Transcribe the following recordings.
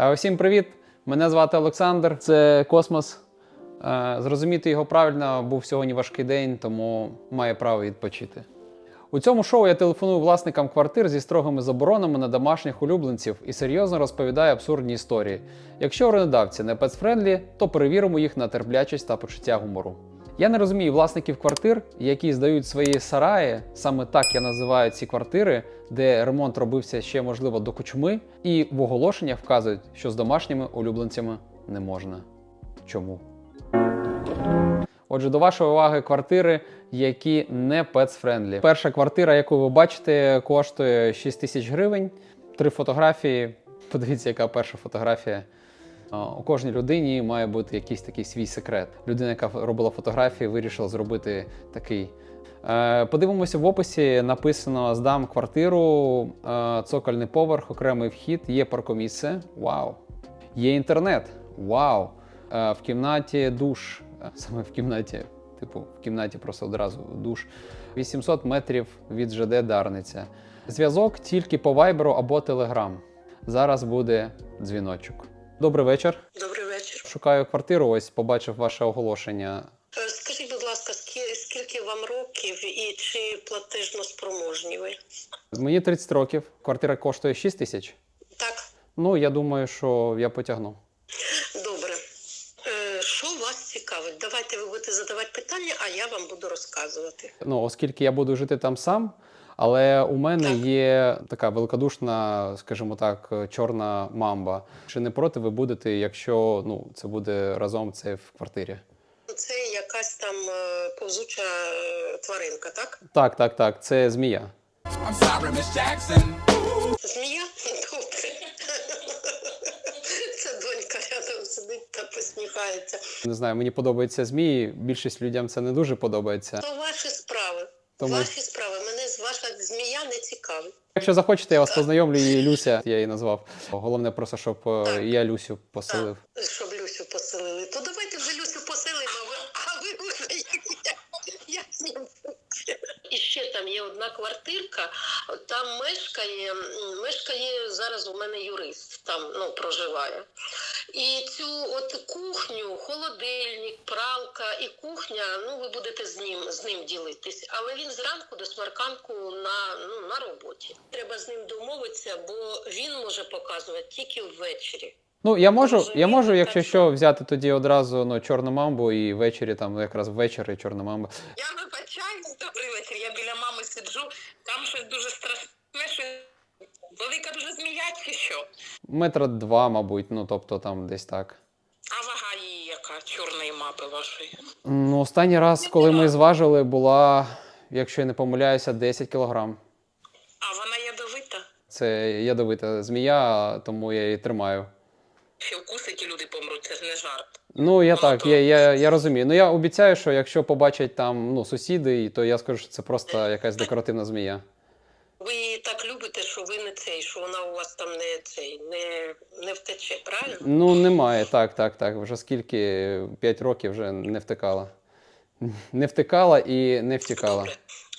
Е, Усім привіт! Мене звати Олександр. Це Космос. Е, Зрозуміти його правильно був сьогодні важкий день, тому має право відпочити. У цьому шоу я телефоную власникам квартир зі строгими заборонами на домашніх улюбленців і серйозно розповідаю абсурдні історії. Якщо орендодавці не пецфрендлі, то перевіримо їх на терплячість та почуття гумору. Я не розумію власників квартир, які здають свої сараї, саме так я називаю ці квартири, де ремонт робився ще можливо до кучми, і в оголошеннях вказують, що з домашніми улюбленцями не можна. Чому? Отже, до вашої уваги квартири, які не пецфрендлі. Перша квартира, яку ви бачите, коштує 6 тисяч гривень. Три фотографії. Подивіться, яка перша фотографія. У кожній людині має бути якийсь такий свій секрет. Людина, яка робила фотографії, вирішила зробити такий. Е, Подивимося в описі. Написано: здам квартиру, е, цокольний поверх, окремий вхід, є паркомісце. Вау! Є інтернет. Вау! Е, В кімнаті душ. Саме в кімнаті, типу, в кімнаті просто одразу душ. 800 метрів від ЖД Дарниця. Зв'язок тільки по вайберу або телеграм. Зараз буде дзвіночок. Добрий вечір. Добрий вечір. Шукаю квартиру. Ось побачив ваше оголошення. Е, Скажіть, будь ласка, скільки вам років і чи платежно спроможні ви? Мені 30 років. Квартира коштує 6 тисяч. Так, Ну, я думаю, що я потягну. добре. Е, Що вас цікавить? Давайте ви будете задавати питання, а я вам буду розказувати. Ну, оскільки я буду жити там сам, але у мене є така великодушна, скажімо так, чорна мамба. Чи не проти ви будете, якщо ну, це буде разом це в квартирі? Це якась там е, повзуча е, тваринка, так? Так, так, так, це змія. I'm sorry, Miss Jackson. Змія? Добре. Це донька рядом сидить та посміхається. Не знаю, мені подобаються змії. Більшість людям це не дуже подобається. То ваші справи. Тому- Ваші справи. Мене з ваша змія не цікавить. Якщо захочете, я вас познайомлю, її Люся, я її назвав. Головне просто, щоб е, Так. я Люсю поселив. А, щоб Люсю поселили. То давайте вже Люсю поселимо, а ви- вже як з ним. І ще там є одна квартирка, там мешкає, мешкає зараз у мене юрист, там ну, проживає. І цю от кухню, холодильник, пралка і кухня, ну ви будете з ним з ним ділитись. Але він зранку до смарканку на, ну, на роботі. Треба з ним домовитися, бо він може показувати тільки ввечері. Ну, я можу, я Розумію, можу, так якщо що- що, взяти тоді одразу ну, чорну мамбу і ввечері, там якраз ввечері чорна мамба. Я вибачаюсь, добрий вечір. Я біля мами сиджу, там щось дуже страшне, що велика дуже змія чи що. Метра два, мабуть, ну тобто там десь так. А вага її яка чорної мапи вашої. Ну, останній раз, коли ми зважили, була, якщо я не помиляюся, 10 кілограм. А вона ядовита. Це ядовита змія, тому я її тримаю. Ще вкусить і люди помруть, це ж не жарт. Ну, я так, я, я, я розумію. Ну я обіцяю, що якщо побачать там ну, сусіди, то я скажу, що це просто якась декоративна змія. Ви її так любите, що ви не цей, що вона у вас там не цей, не, не втече, правильно? Ну, немає, так, так, так. Вже скільки 5 років вже не втикала. Не втикала і не втікала. Добре.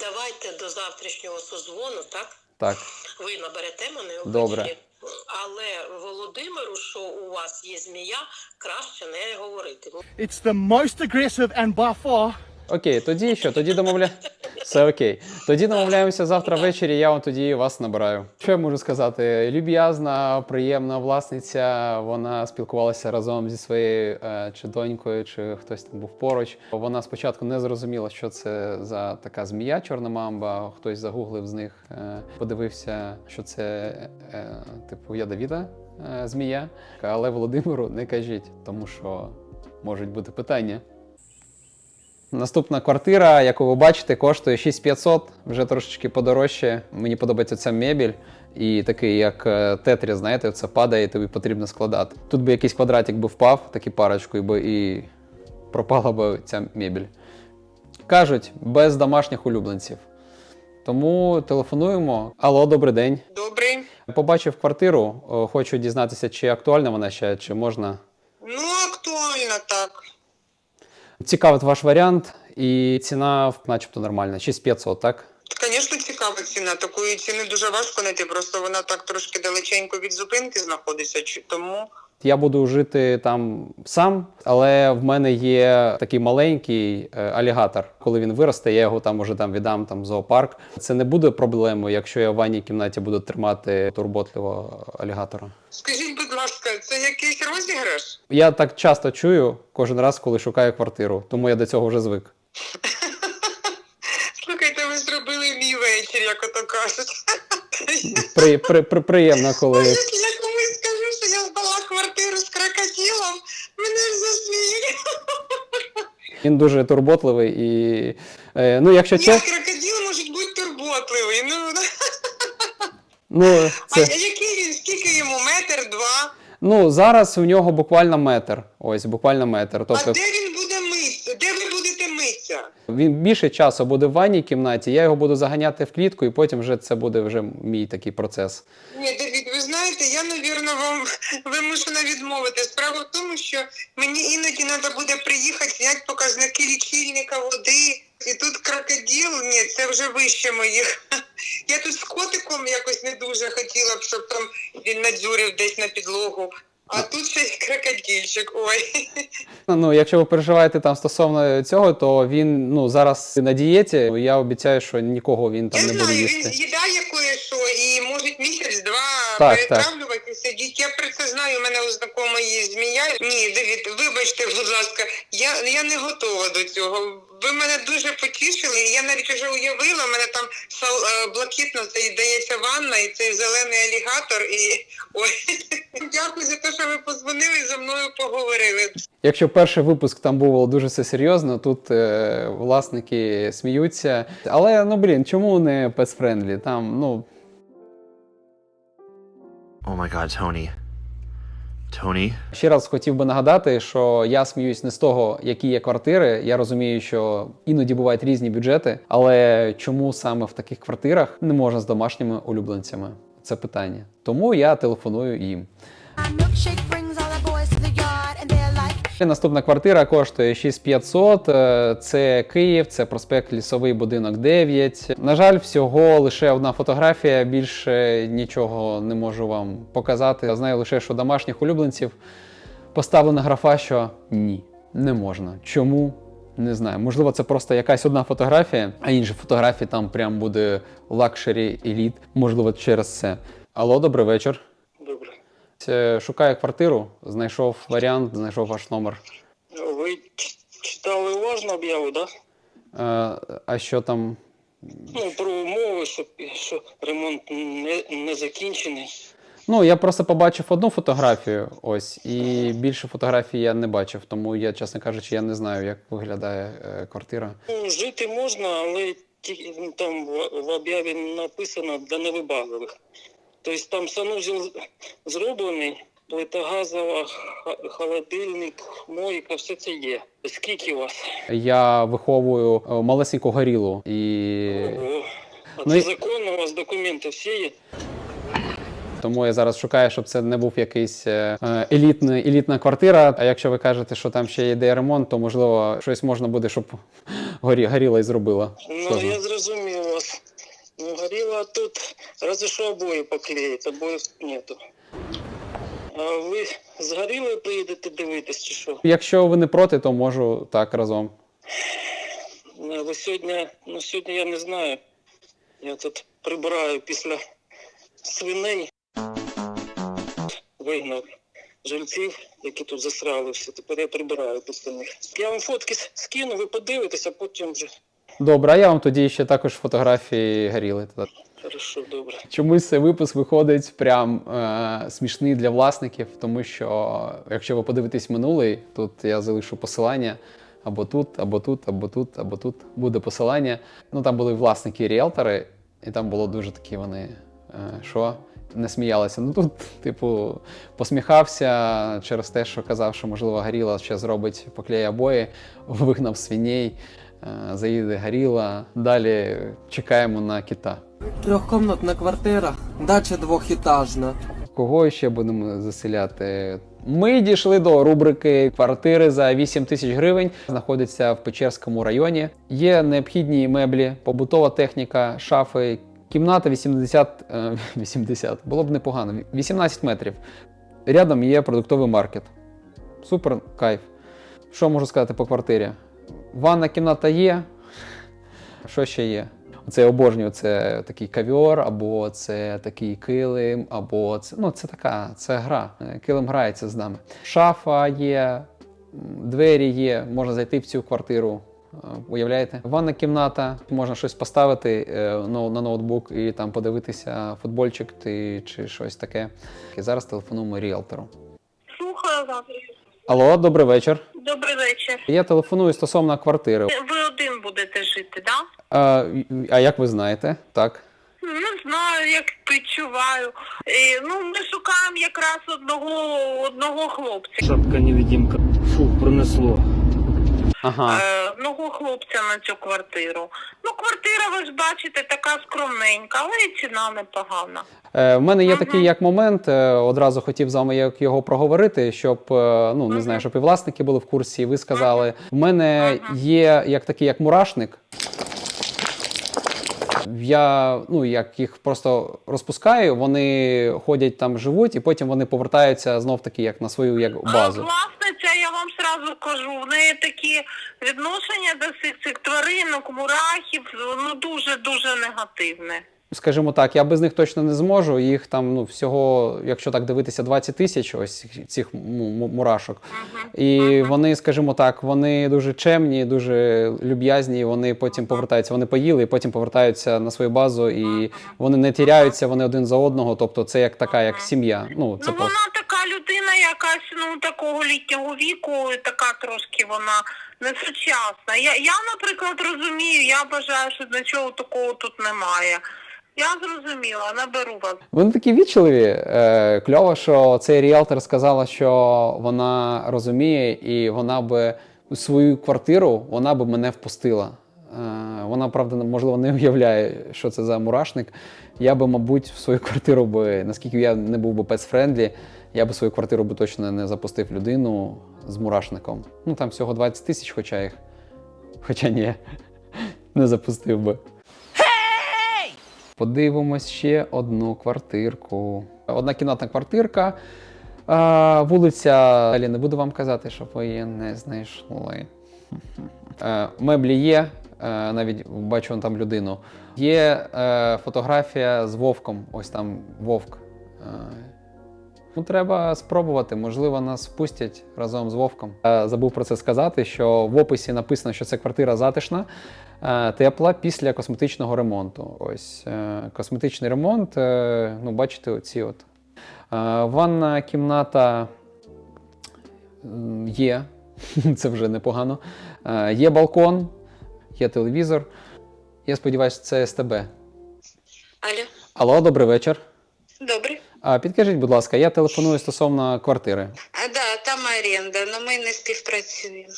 Давайте до завтрашнього созвону, так? Так. Ви наберете мене ввечері. Добре. Але Володимиру, що у вас є змія, краще не говорити. It's the most aggressive and by far Окей, тоді що? Тоді домовля... Все окей. Тоді домовляємося завтра ввечері, я вам тоді вас набираю. Що я можу сказати? Люб'язна, приємна власниця. Вона спілкувалася разом зі своєю е, чи донькою, чи хтось там був поруч. Вона спочатку не зрозуміла, що це за така змія, чорна мамба. Хтось загуглив з них, е, подивився, що це е, типу ядовіта змія. Але Володимиру не кажіть, тому що можуть бути питання. Наступна квартира, яку ви бачите, коштує 6500, вже трошечки подорожче. Мені подобається ця мебіль. І такий, як е, тетрі, знаєте, це падає, і тобі потрібно складати. Тут би якийсь квадратик би впав, такі парочку, і, би, і пропала би ця мебіль. Кажуть, без домашніх улюбленців. Тому телефонуємо. Алло, добрий день. Добрий. Побачив квартиру, хочу дізнатися, чи актуальна вона ще, чи можна. Ну, актуально так. Цікавить ваш варіант, і ціна начебто нормальна, 6500, так? Звісно, цікава ціна. Такої ціни дуже важко знайти. Просто вона так трошки далеченько від зупинки знаходиться. чи- Тому Я буду жити там сам, але в мене є такий маленький е, алігатор. Коли він виросте, я його там уже там віддам там в зоопарк. Це не буде проблемою, якщо я в ванній кімнаті буду тримати турботливого алігатора. скажіть, це якийсь розіграш? Я так часто чую кожен раз, коли шукаю квартиру, тому я до цього вже звик. Слухайте, ви зробили мій вечір, як ото кажуть. При, при, при, приємно, коли Ой, Як я комусь скажу, що я здала квартиру з крокодилом, мене ж засміють. він дуже турботливий і е, ну, якщо Ні, чесно, крокодил може бути турботливий. Ну, ну а який він, скільки йому, метр, два? Ну зараз у нього буквально метр. Ось буквально метр. А Тобто де він буде митися? Де ви будете митися? він більше часу буде в ванній кімнаті. Я його буду заганяти в клітку, і потім вже це буде вже мій такий процес. Ні, Давід, ви знаєте, я, навірно, вам вимушена відмовити. Справа в тому, що мені іноді треба буде приїхати, зняти показники лічильника води. І тут крокодил, ні, це вже вище моїх. Я тут з котиком якось не дуже хотіла б, щоб там він надзюрив десь на підлогу. А тут ще крокодильчик. Ой. Ну, якщо ви переживаєте там стосовно цього, то він ну зараз на дієті. Я обіцяю, що нікого він там Я не буде знаю, він їсти. з'їдає кое-що і може місяць-два Так, перетравлювати і сидіти. Я про це знаю, у мене у знакомої є змія. Ні, Давід, вибачте, будь ласка, я, я не готова до цього. Ви мене дуже потішили. Я навіть вже уявила, у мене там е, блакитно це здається ванна, і цей зелений алігатор. І ой, дякую за те, що ви позвонили і зі мною поговорили. Якщо перший випуск там було дуже все серйозно, тут е, власники сміються. Але ну блін, чому не пецфрендлі? Там ну Oh my god, Tony. Tony? Ще раз хотів би нагадати, що я сміюсь не з того, які є квартири. Я розумію, що іноді бувають різні бюджети, але чому саме в таких квартирах не можна з домашніми улюбленцями? Це питання. Тому я телефоную їм. Наступна квартира коштує 6500. е, Це Київ, це проспект Лісовий будинок 9. На жаль, всього лише одна фотографія. Більше нічого не можу вам показати. Я знаю лише, що домашніх улюбленців поставлена графа, що ні, не можна. Чому? Не знаю. Можливо, це просто якась одна фотографія, а інші фотографії там прям буде лакшері еліт. Можливо, через це. Алло, добрий вечір. Е, Шукаю квартиру, знайшов варіант, знайшов ваш номер. Ви читали уважно об'яву, да? Е, А що там? Ну, про умови, що, що ремонт не, не закінчений. Ну, я просто побачив одну фотографію, ось, і більше фотографій я не бачив, тому я, чесно кажучи, я не знаю, як виглядає е, квартира. Ну, жити можна, але ну, там в, в об'яві написано для невибагливих. Тобто там санузел зроблений, плита газова, ха- холодильник, мойка, все це є. Скільки у вас? Я виховую е, малесеньку горілу, і Ого. А Ну, це і- законно, у вас документи всі є? тому я зараз шукаю, щоб це не був якийсь е, е, елітний, елітна квартира. А якщо ви кажете, що там ще йде ремонт, то можливо щось можна буде, щоб горі, горіла і зробила. Ну, Сложно. я зрозумів горіло тут, разве що обої поклеїть, обоїв нету. А ви з горілою приїдете дивитись чи що? Якщо ви не проти, то можу так разом. Ну, Ви сьогодні, ну сьогодні я не знаю. Я тут прибираю після свиней. Вигнав жильців, які тут засрали все. Тепер я прибираю після них. Я вам фотки скину, ви подивитеся, а потім вже. Добре, а я вам тоді ще також фотографії горіли. Хорошо, добре. Чомусь цей випуск виходить прям е, смішний для власників, тому що якщо ви подивитесь минулий, тут я залишу посилання або тут, або тут, або тут, або тут буде посилання. Ну там були власники ріелтори, і там було дуже такі вони. Е, що? Не сміялися. Ну тут, типу, посміхався через те, що казав, що можливо горіла ще зробить поклеє обої, вигнав свиней, заїде горіла. Далі чекаємо на кита. Трьохкомнатна квартира, дача двохітажна. Кого ще будемо заселяти? Ми дійшли до рубрики квартири за 8 тисяч гривень. Знаходиться в Печерському районі. Є необхідні меблі, побутова техніка, шафи, Кімната 80, е, 80, було б непогано. 18 метрів. Рядом є продуктовий маркет. Супер кайф. Що можу сказати по квартирі? Ванна кімната є. Що ще є? Це я обожнюю, це такий кавіор, або це такий килим, або це. Ну, це така, це гра. Килим грається з нами. Шафа є, двері є, можна зайти в цю квартиру. Е, Уявляєте? Ванна кімната, можна щось поставити ноу- на ноутбук і там подивитися футбольчик ти, чи щось таке. І зараз телефонуємо ріелтору. Слухаю вас. Алло, добрий вечір. Добрий вечір. Я телефоную стосовно квартири. Ви один будете жити, так? А, а як ви знаєте? Так. Не знаю, як відчуваю. Е, ну, ми шукаємо якраз одного, одного хлопця. Шапка невидимка. Фу, пронесло. Ага. Е, одного хлопця на цю квартиру. Ну, квартира, ви ж бачите, така скромненька, але і ціна непогана. Е, в мене є такий як момент. е, Одразу хотів з вами як його проговорити, щоб е, ну не знаю, щоб і власники були в курсі, і ви сказали. У мене є як такий як мурашник. Я ну як їх просто розпускаю, вони ходять там, живуть, і потім вони повертаються знов таки як на свою як А базу. власниця, я вам сразу кажу, в неї такі відношення до всіх цих тваринок, мурахів, ну дуже-дуже негативне. Скажімо так, я без них точно не зможу. Їх там ну всього, якщо так дивитися, 20 тисяч ось цих му- му- мурашок. І вони, скажімо так, вони дуже чемні, дуже люб'язні. Вони потім повертаються. Вони поїли і потім повертаються на свою базу, і вони не тіряються, вони один за одного. Тобто, це як така, як сім'я. Ну це ну просто. Людина, якась ну такого літнього віку, така трошки вона несучасна. Я, я, наприклад, розумію, я бажаю, що нічого такого тут немає. Я зрозуміла, наберу вас. Вони такі вічливі. Е, кльово, що цей ріелтор сказала, що вона розуміє, і вона би свою квартиру вона би мене впустила. Е, вона, правда, можливо, не уявляє, що це за мурашник. Я би, мабуть, в свою квартиру би, наскільки я не був би пецфрендлі, я би свою квартиру би точно не запустив людину з мурашником. Ну там всього 20 тисяч, хоча їх. Хоча ні, не запустив би. Подивимось ще одну квартирку. Однакімнатна квартирка. А, вулиця. Далі не буду вам казати, щоб ви її не знайшли. Е, меблі є, е, навіть бачу вон там людину. Є е, фотографія з вовком. Ось там вовк. Е, Ну, треба спробувати, можливо, нас впустять разом з Вовком. Е, Забув про це сказати, що в описі написано, що це квартира затишна, е, тепла після косметичного ремонту. Ось е, косметичний ремонт. е, Ну, бачите, оці от. Е, Ванна кімната є, це вже непогано. Е, Є балкон, є телевізор. Я сподіваюся, це СТБ. Алло, Алло, добрий вечір. добре. А підкажіть, будь ласка, я телефоную стосовно квартири. А да, там оренда, але ми не співпрацюємо.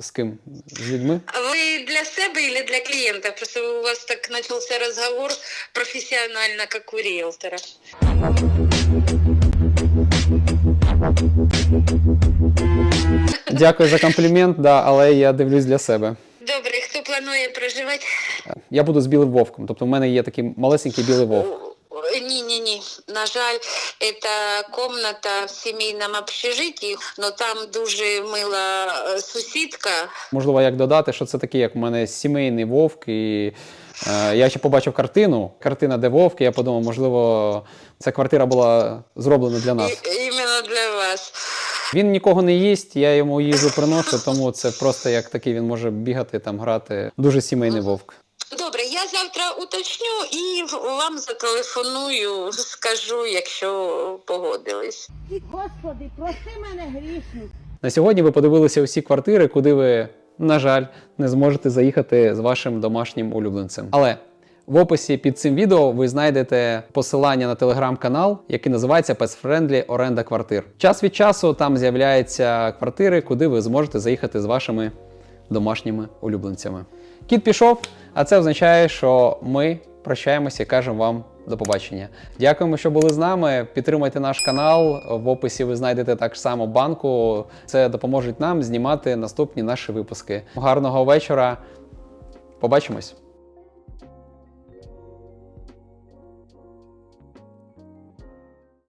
З ким? З людьми? А ви для себе или для клієнта? Просто у вас так почався розговор професіонально, як у риэлтора. Дякую за комплімент, да, але я дивлюсь для себе. Планує проживати? Я буду з білим вовком. Тобто в мене є такий малесенький білий вовк. Ні, ні, ні. На жаль, це комната в сімейному общежитті, але там дуже мила е, сусідка. Можливо, як додати, що це такий, як у мене сімейний вовк. І е, я ще побачив картину. Картина, де вовк, і я подумав, можливо, ця квартира була зроблена для нас. І, іменно для вас. Він нікого не їсть, я йому їжу приношу, тому це просто як такий він може бігати, там грати. Дуже сімейний вовк. Добре, я завтра уточню і вам зателефоную, скажу, якщо погодились. Господи, прости мене грішну. На сьогодні ви подивилися усі квартири, куди ви, на жаль, не зможете заїхати з вашим домашнім улюбленцем. Але в описі під цим відео ви знайдете посилання на телеграм-канал, який називається Pets Friendly Оренда квартир. Час від часу там з'являються квартири, куди ви зможете заїхати з вашими домашніми улюбленцями. Кіт пішов, а це означає, що ми прощаємося і кажемо вам до побачення. Дякуємо, що були з нами. Підтримайте наш канал. В описі ви знайдете так само банку. Це допоможе нам знімати наступні наші випуски. Гарного вечора. Побачимось!